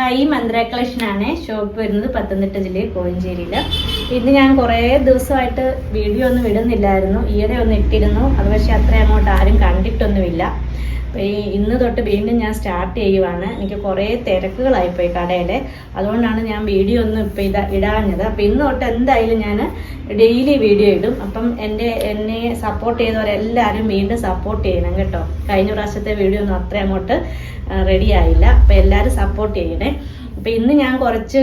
Hi മന്ത്ര കളക്ഷനാണ് shop വരുന്നത് പത്തനംതിട്ട ജില്ലയിൽ കോഴഞ്ചേരിയിൽ ഇന്ന് ഞാൻ കുറേ ദിവസമായിട്ട് വീഡിയോ ഒന്നും ഇടുന്നില്ലായിരുന്നു. ഈയിടെ ഒന്ന് ഇട്ടിരുന്നു. അത് പക്ഷേ അത്ര അങ്ങോട്ട് ആരും കണ്ടിട്ടൊന്നുമില്ല. അപ്പോൾ ഈ ഇന്ന് തൊട്ട് വീണ്ടും ഞാൻ സ്റ്റാർട്ട് ചെയ്യുവാണ്. എനിക്ക് കുറേ തിരക്കുകളായിപ്പോയി കടയിൽ അതുകൊണ്ടാണ് ഞാൻ വീഡിയോ ഒന്നും ഇപ്പോൾ ഇതാ ഇടാഞ്ഞത്. അപ്പോൾ ഇന്ന് തൊട്ട് എന്തായാലും ഞാൻ ഡെയിലി വീഡിയോ ഇടും. അപ്പം എന്റെ എന്നെ സപ്പോർട്ട് ചെയ്തവരെല്ലാവരും വീണ്ടും സപ്പോർട്ട് ചെയ്യണം കേട്ടോ. കഴിഞ്ഞ പ്രാവശ്യത്തെ വീഡിയോ ഒന്നും അത്ര അങ്ങോട്ട് റെഡി ആയില്ല. അപ്പോൾ എല്ലാവരും സപ്പോർട്ട് ചെയ്യണേ. അപ്പം ഇന്ന് ഞാൻ കുറച്ച്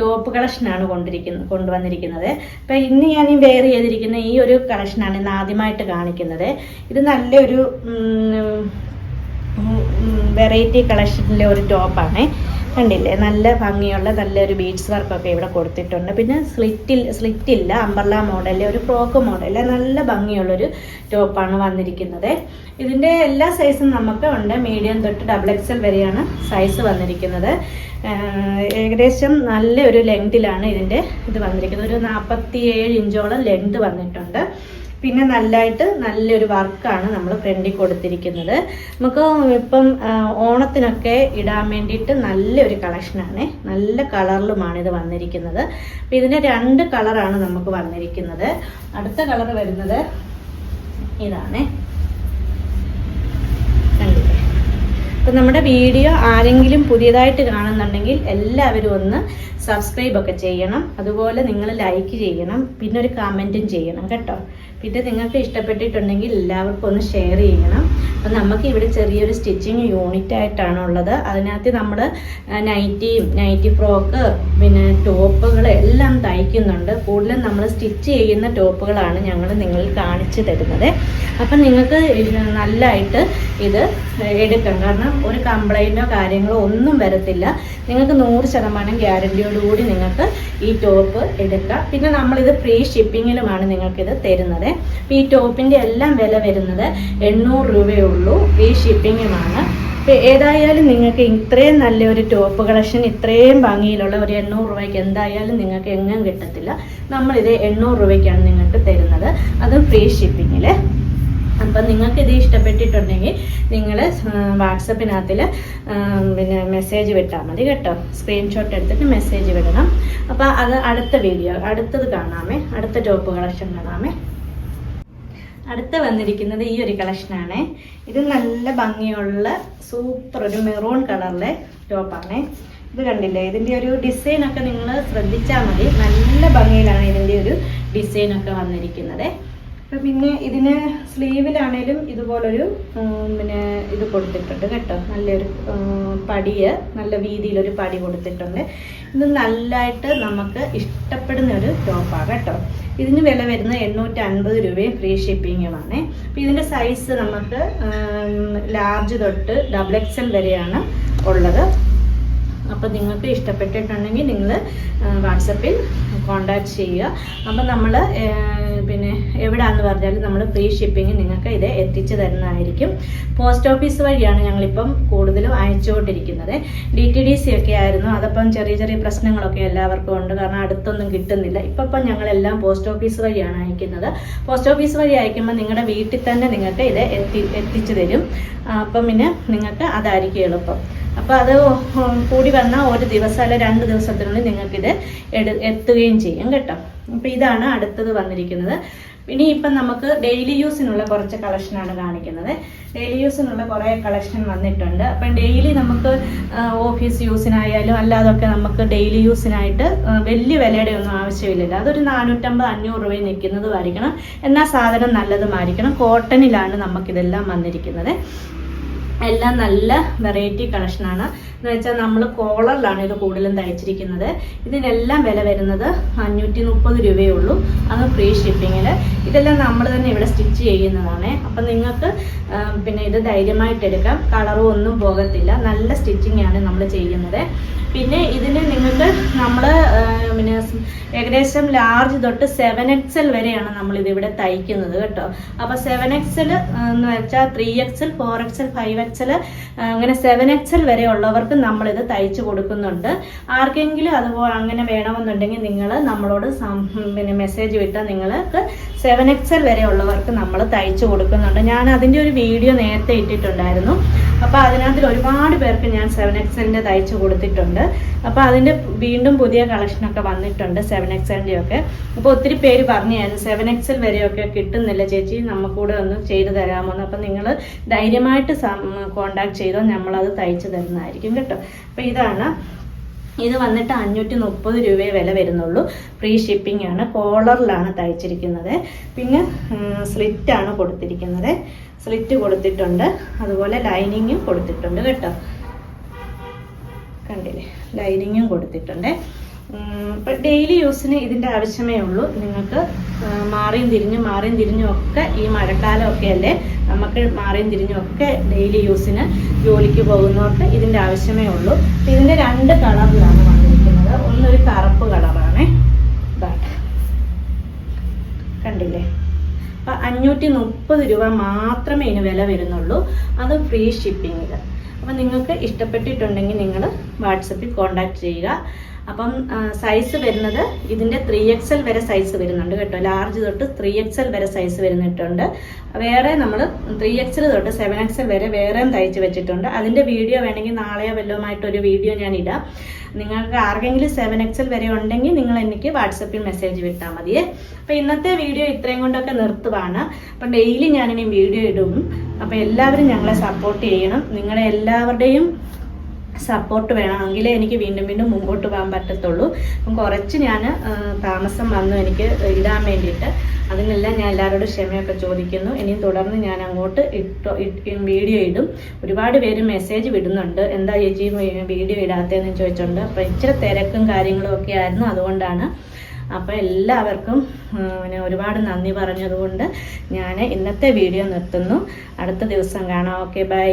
ടോപ്പ് കളക്ഷനാണ് കൊണ്ടിരിക്കുന്നത് കൊണ്ടുവന്നിരിക്കുന്നത്. അപ്പം ഇന്ന് ഞാൻ ഈ വെയർ ചെയ്തിരിക്കുന്ന ഈ ഒരു കളക്ഷനാണ് ഇന്ന് ആദ്യമായിട്ട് കാണിക്കുന്നത്. ഇത് നല്ലൊരു വെറൈറ്റി കളക്ഷനിലെ ഒരു ടോപ്പാണ് കണ്ടില്ലേ? നല്ല ഭംഗിയുള്ള നല്ലൊരു ബീഡ്സ് വർക്കൊക്കെ ഇവിടെ കൊടുത്തിട്ടുണ്ട്. പിന്നെ സ്ലിറ്റിൽ സ്ലിറ്റില്ല അമ്പർല മോഡലിലെ ഒരു ഫ്രോക്ക് മോഡലിലെ നല്ല ഭംഗിയുള്ളൊരു ടോപ്പാണ് വന്നിരിക്കുന്നത്. ഇതിന്റെ എല്ലാ സൈസും നമുക്ക് ഉണ്ട്. മീഡിയം തൊട്ട് ഡബിൾ എക്സൽ വരെയാണ് സൈസ് വന്നിരിക്കുന്നത്. ഏകദേശം നല്ലൊരു ലെങ്തിലാണ് ഇതിന്റെ ഇത് വന്നിരിക്കുന്നത്. ഒരു നാൽപ്പത്തി ഏഴ് ഇഞ്ചോളം ലെങ്ത് വന്നിട്ടുണ്ട്. പിന്നെ നല്ലതായിട്ട് നല്ലൊരു വർക്കാണ് നമ്മൾ ഫ്രണ്ടിൽ കൊടുത്തിരിക്കുന്നത്. നമുക്ക് ഇപ്പം ഓണത്തിനൊക്കെ ഇടാൻ വേണ്ടിയിട്ട് നല്ലൊരു കളക്ഷനാണ് നല്ല കളറിലുമാണ് ഇത് വന്നിരിക്കുന്നത്. അപ്പം ഇതിന് രണ്ട് കളറാണ് നമുക്ക് വന്നിരിക്കുന്നത്. അടുത്ത കളർ വരുന്നത് ഇതാണ് കണ്ടില്ലേ അപ്പം നമ്മുടെ വീഡിയോ ആരെങ്കിലും പുതിയതായിട്ട് കാണുന്നുണ്ടെങ്കിൽ എല്ലാവരും ഒന്ന് സബ്സ്ക്രൈബ് ഒക്കെ ചെയ്യണം. അതുപോലെ നിങ്ങൾ ലൈക്ക് ചെയ്യണം. പിന്നെ ഒരു കമന്റും ചെയ്യണം കേട്ടോ. പിന്നെ നിങ്ങൾക്ക് ഇഷ്ടപ്പെട്ടിട്ടുണ്ടെങ്കിൽ എല്ലാവർക്കും ഒന്ന് ഷെയർ ചെയ്യണം. അപ്പം നമുക്ക് ഇവിടെ ചെറിയൊരു സ്റ്റിച്ചിങ് യൂണിറ്റ് ആയിട്ടാണ് ഉള്ളത്. അതിനകത്ത് നമ്മൾ നൈറ്റിയും നൈറ്റി ഫ്രോക്ക് പിന്നെ ടോപ്പുകൾ എല്ലാം തയ്ക്കുന്നുണ്ട്. കൂടുതലും നമ്മൾ സ്റ്റിച്ച് ചെയ്യുന്ന ടോപ്പുകളാണ് ഞങ്ങൾ നിങ്ങൾ കാണിച്ചു തരുന്നത്. അപ്പം നിങ്ങൾക്ക് നല്ലതായിട്ട് ഇത് എടുക്കാം കാരണം ഒരു കംപ്ലൈന്റോ കാര്യങ്ങളോ ഒന്നും വരത്തില്ല. നിങ്ങൾക്ക് നൂറ് ശതമാനം ഗ്യാരണ്ടിയോടുകൂടി നിങ്ങൾക്ക് ഈ ടോപ്പ് എടുക്കാം. പിന്നെ നമ്മളിത് ഫ്രീ ഷിപ്പിങ്ങിലുമാണ് നിങ്ങൾക്കിത് തരുന്നത്. ഈ ടോപ്പിന്റെ എല്ലാം വില വരുന്നത് എണ്ണൂറ് രൂപയേ ഉള്ളൂ ഫ്രീ ഷിപ്പിങ്ങുമാണ് ഏതായാലും നിങ്ങൾക്ക് ഇത്രയും നല്ലൊരു ടോപ്പ് കളക്ഷൻ ഇത്രയും ഭംഗിയിലുള്ള ഒരു എണ്ണൂറ് രൂപയ്ക്ക് എന്തായാലും നിങ്ങൾക്ക് എങ്ങും കിട്ടത്തില്ല. നമ്മളിത് എണ്ണൂറ് രൂപയ്ക്കാണ് നിങ്ങൾക്ക് തരുന്നത്. അതും ഫ്രീ ഷിപ്പിങ്ങിൽ അപ്പം നിങ്ങൾക്ക് ഇത് ഇഷ്ടപ്പെട്ടിട്ടുണ്ടെങ്കിൽ നിങ്ങൾ വാട്സപ്പിനകത്തിൽ പിന്നെ മെസ്സേജ് വിട്ടാൽ മതി കേട്ടോ. സ്ക്രീൻഷോട്ട് എടുത്തിട്ട് മെസ്സേജ് വിടണം. അപ്പോൾ അത് അടുത്ത വീഡിയോ അടുത്തത് കാണാമേ. അടുത്ത ടോപ്പ് കളക്ഷൻ കാണാമേ. അടുത്ത വന്നിരിക്കുന്നത് ഈ ഒരു കളക്ഷനാണ് ഇത് നല്ല ഭംഗിയുള്ള സൂപ്പർ ഒരു മെറൂൺ കളറിലെ ടോപ്പാണ് ഇത് കണ്ടില്ലേ? ഇതിന്റെ ഒരു ഡിസൈനൊക്കെ നിങ്ങൾ ശ്രദ്ധിച്ചാൽ മതി. നല്ല ഭംഗിയിലാണ് ഇതിന്റെ ഒരു ഡിസൈനൊക്കെ വന്നിരിക്കുന്നത്. പിന്നെ ഇതിന് സ്ലീവിലാണേലും ഇതുപോലൊരു പിന്നെ ഇത് കൊടുത്തിട്ടുണ്ട് കേട്ടോ. നല്ലൊരു പടിയ് നല്ല വീതിയിലൊരു പടി കൊടുത്തിട്ടുണ്ട്. ഇത് നല്ലതായിട്ട് നമുക്ക് ഇഷ്ടപ്പെടുന്ന ഒരു ടോപ്പാണ് കേട്ടോ. ഇതിന് വില വരുന്നത് എണ്ണൂറ്റി അൻപത് രൂപയും ഫ്രീ ഷിപ്പിങ്ങുമാണ്. അപ്പം ഇതിന്റെ സൈസ് നമുക്ക് ലാർജ് തൊട്ട് ഡബിൾ എക്സ് എൽ വരെയാണ് ഉള്ളത്. അപ്പോൾ നിങ്ങൾക്ക് ഇഷ്ടപ്പെട്ടിട്ടുണ്ടെങ്കിൽ നിങ്ങൾ വാട്സപ്പിൽ കോണ്ടാക്ട് ചെയ്യുക. അപ്പം നമ്മൾ പിന്നെ എവിടെയാണെന്ന് പറഞ്ഞാലും നമ്മൾ ഫ്രീ ഷിപ്പിംഗ് നിങ്ങൾക്ക് ഇത് എത്തിച്ചു തരുന്നതായിരിക്കും. പോസ്റ്റ് ഓഫീസ് വഴിയാണ് ഞങ്ങളിപ്പം കൂടുതലും അയച്ചുകൊണ്ടിരിക്കുന്നത്. ഡി ടി ഡി സി ഒക്കെ ആയിരുന്നു. അതപ്പം ചെറിയ ചെറിയ പ്രശ്നങ്ങളൊക്കെ എല്ലാവർക്കും ഉണ്ട്. കാരണം അടുത്തൊന്നും കിട്ടുന്നില്ല. ഇപ്പം ഇപ്പം ഞങ്ങളെല്ലാം പോസ്റ്റ് ഓഫീസ് വഴിയാണ് അയക്കുന്നത്. പോസ്റ്റ് ഓഫീസ് വഴി അയക്കുമ്പോൾ നിങ്ങളുടെ വീട്ടിൽ തന്നെ നിങ്ങൾക്ക് ഇത് എത്തി എത്തിച്ചു തരും. അപ്പം പിന്നെ നിങ്ങൾക്ക് അതായിരിക്കും എളുപ്പം. അപ്പോൾ അത് കൂടി വന്നാൽ ഒരു ദിവസം അല്ല രണ്ട് ദിവസത്തിനുള്ളിൽ നിങ്ങൾക്കിത് എടു എത്തുകയും ചെയ്യും കേട്ടോ. അപ്പോൾ ഇതാണ് അടുത്തത് വന്നിരിക്കുന്നത്. ഇനി ഇപ്പം നമുക്ക് ഡെയിലി യൂസിനുള്ള കുറച്ച് കളക്ഷനാണ് കാണിക്കുന്നത്. ഡെയിലി യൂസിനുള്ള കുറേ കളക്ഷൻ വന്നിട്ടുണ്ട്. അപ്പം ഡെയിലി നമുക്ക് ഓഫീസ് യൂസിനായാലും അല്ലാതൊക്കെ നമുക്ക് ഡെയിലി യൂസിനായിട്ട് വലിയ വിലയുടെ ഒന്നും ആവശ്യമില്ലല്ലോ. അതൊരു നാനൂറ്റമ്പത് അഞ്ഞൂറ് രൂപയിൽ നിൽക്കുന്നതുമായിരിക്കണം. എന്നാൽ സാധനം നല്ലതുമായിരിക്കണം. കോട്ടണിലാണ് നമുക്കിതെല്ലാം വന്നിരിക്കുന്നത്. എല്ലാം നല്ല വെറൈറ്റി കളക്ഷനാണ് എന്ന് വെച്ചാൽ നമ്മൾ കോളറിലാണ് ഇത് കൂടുതലും തയ്ച്ചിരിക്കുന്നത്. ഇതിനെല്ലാം വില വരുന്നത് അഞ്ഞൂറ്റി മുപ്പത് രൂപയേ ഉള്ളൂ. അത് ഫ്രീ ഷിപ്പിങ്ങിൽ ഇതെല്ലാം നമ്മൾ തന്നെ ഇവിടെ സ്റ്റിച്ച് ചെയ്യുന്നതാണ്. അപ്പം നിങ്ങൾക്ക് പിന്നെ ഇത് ധൈര്യമായിട്ട് എടുക്കാം. കളറും ഒന്നും പോകത്തില്ല. നല്ല സ്റ്റിച്ചിങ് ആണ് നമ്മൾ ചെയ്യുന്നത്. പിന്നെ ഇതിന് നിങ്ങൾക്ക് നമ്മൾ പിന്നെ ഏകദേശം ലാർജ് തൊട്ട് സെവൻ എക്സൽ വരെയാണ് നമ്മൾ ഇതിവിടെ തയ്ക്കുന്നത് കേട്ടോ. അപ്പോൾ സെവൻ എക്സൽ എന്ന് വെച്ചാൽ three XL four XL five XL അങ്ങനെ സെവൻ എക്സൽ വരെ ഉള്ളവർക്ക് എല്ലാവർക്കും ഇത് തയ്ച്ചു കൊടുക്കുന്നുണ്ട്. ആർക്കെങ്കിലും അതുപോലെ അങ്ങനെ വേണമെന്നുണ്ടെങ്കിൽ നിങ്ങൾ നമ്മളോട് പിന്നെ മെസ്സേജ് വിട്ടാൽ നിങ്ങൾക്ക് സെവൻ എക്സൽ വരെ ഉള്ളവർക്ക് നമ്മൾ തയ്ച്ചു കൊടുക്കുന്നുണ്ട്. ഞാൻ അതിന്റെ ഒരു വീഡിയോ നേരത്തെ ഇട്ടിട്ടുണ്ടായിരുന്നു. അപ്പോൾ അതിനകത്തിൽ ഒരുപാട് പേർക്ക് ഞാൻ സെവൻ എക്സലിന്റെ തയ്ച്ചു കൊടുത്തിട്ടുണ്ട്. അപ്പോൾ അതിന്റെ വീണ്ടും പുതിയ കളക്ഷനൊക്കെ വന്നിട്ടുണ്ട് സെവൻ എക്സലിന്റെ ഒക്കെ. അപ്പോൾ ഒത്തിരി പേര് പറഞ്ഞായിരുന്നു സെവൻ എക്സൽ വരെയൊക്കെ കിട്ടുന്നില്ല ചേച്ചി നമുക്കൂടെ ഒന്ന് ചെയ്തു തരാമോ എന്ന് അപ്പോൾ നിങ്ങൾ ധൈര്യമായിട്ട് കോണ്ടാക്ട് ചെയ്തോ നമ്മളത് തയ്ച്ചു തരുന്നതായിരിക്കും. കേട്ടോ. അപ്പോൾ ഇതാണ്. ഇത് വന്നിട്ട് അഞ്ഞൂറ്റി മുപ്പത് രൂപയെ വില വരുന്നുള്ളൂ. ഫ്രീ ഷിപ്പിംഗ് ആണ്. കോളറിലാണ് തയ്ച്ചിരിക്കുന്നത്. പിന്നെ സ്ലിറ്റ് ആണ് കൊടുത്തിരിക്കുന്നത്. സ്ലിറ്റ് കൊടുത്തിട്ടുണ്ട്. അതുപോലെ ലൈനിങ്ങും കൊടുത്തിട്ടുണ്ട് കേട്ടോ. കണ്ടില്ലേ? ലൈനിങ്ങും കൊടുത്തിട്ടുണ്ട്. ഇപ്പം ഡെയിലി യൂസിന് ഇതിന്റെ ആവശ്യമേ ഉള്ളൂ. നിങ്ങൾക്ക് മാറിയും തിരിഞ്ഞും മാറിയും തിരിഞ്ഞും ഒക്കെ ഈ മഴക്കാലമൊക്കെ അല്ലേ നമുക്ക് മാറിയും തിരിഞ്ഞും ഒക്കെ ഡെയിലി യൂസിന് ജോലിക്ക് പോകുന്നവർക്ക് ഇതിന്റെ ആവശ്യമേ ഉള്ളൂ. ഇതിന്റെ രണ്ട് കളറിലാണ് വന്നിരിക്കുന്നത്. ഒന്നൊരു കറുപ്പ് കളറാണ് കണ്ടില്ലേ? അപ്പം അഞ്ഞൂറ്റി മുപ്പത് രൂപ മാത്രമേ ഇതിന് വില വരുന്നുള്ളൂ. അത് ഫ്രീ ഷിപ്പിങ്ങിൽ അപ്പം നിങ്ങൾക്ക് ഇഷ്ടപ്പെട്ടിട്ടുണ്ടെങ്കിൽ നിങ്ങൾ വാട്സപ്പിൽ കോൺടാക്ട് ചെയ്യുക. അപ്പം സൈസ് വരുന്നത് ഇതിന്റെ ത്രീ എക്സൽ വരെ സൈസ് വരുന്നുണ്ട് കേട്ടോ. ലാർജ് തൊട്ട് ത്രീ എക്സൽ വരെ സൈസ് വരുന്നിട്ടുണ്ട്. വേറെ നമ്മൾ ത്രീ എക്സൽ തൊട്ട് സെവൻ എക്സൽ വരെ വേറെയും തയ്ച്ച് വെച്ചിട്ടുണ്ട്. അതിന്റെ വീഡിയോ വേണമെങ്കിൽ നാളെയോ വല്ലതുമായിട്ടൊരു വീഡിയോ ഞാൻ ഇടാം. നിങ്ങൾക്ക് ആർക്കെങ്കിലും സെവൻ എക്സൽ വരെ ഉണ്ടെങ്കിൽ നിങ്ങൾ എനിക്ക് വാട്സപ്പിൽ മെസ്സേജ് വിട്ടാൽ മതിയേ അപ്പോൾ ഇന്നത്തെ വീഡിയോ ഇത്രയും കൊണ്ടൊക്കെ നിർത്തുവാണ്. അപ്പം ഡെയിലി ഞാനിനി വീഡിയോ ഇടും. അപ്പോൾ എല്ലാവരും ഞങ്ങളെ സപ്പോർട്ട് ചെയ്യണം. നിങ്ങളെ എല്ലാവരുടെയും സപ്പോർട്ട് വേണമെങ്കിൽ എനിക്ക് വീണ്ടും വീണ്ടും മുമ്പോട്ട് പോകാൻ പറ്റത്തുള്ളൂ. അപ്പം കുറച്ച് ഞാൻ താമസം വന്നു എനിക്ക് ഇടാൻ വേണ്ടിയിട്ട് അതിനെല്ലാം ഞാൻ എല്ലാവരോടും ക്ഷമയൊക്കെ ചോദിക്കുന്നു. ഇനിയും തുടർന്ന് ഞാൻ അങ്ങോട്ട് ഇട്ടോ വീഡിയോ ഇടും. ഒരുപാട് പേര് മെസ്സേജ് വിടുന്നുണ്ട്. എന്താ ചേച്ചി വീഡിയോ ഇടാത്തതെന്ന് ചോദിച്ചുണ്ട്. അപ്പോൾ ഇച്ചിരി തിരക്കും കാര്യങ്ങളും ഒക്കെ ആയിരുന്നു അതുകൊണ്ടാണ്. അപ്പോൾ എല്ലാവർക്കും പിന്നെ ഒരുപാട് നന്ദി പറഞ്ഞതുകൊണ്ട് ഞാൻ ഇന്നത്തെ വീഡിയോ നിർത്തുന്നു. അടുത്ത ദിവസം കാണാം. Okay bye.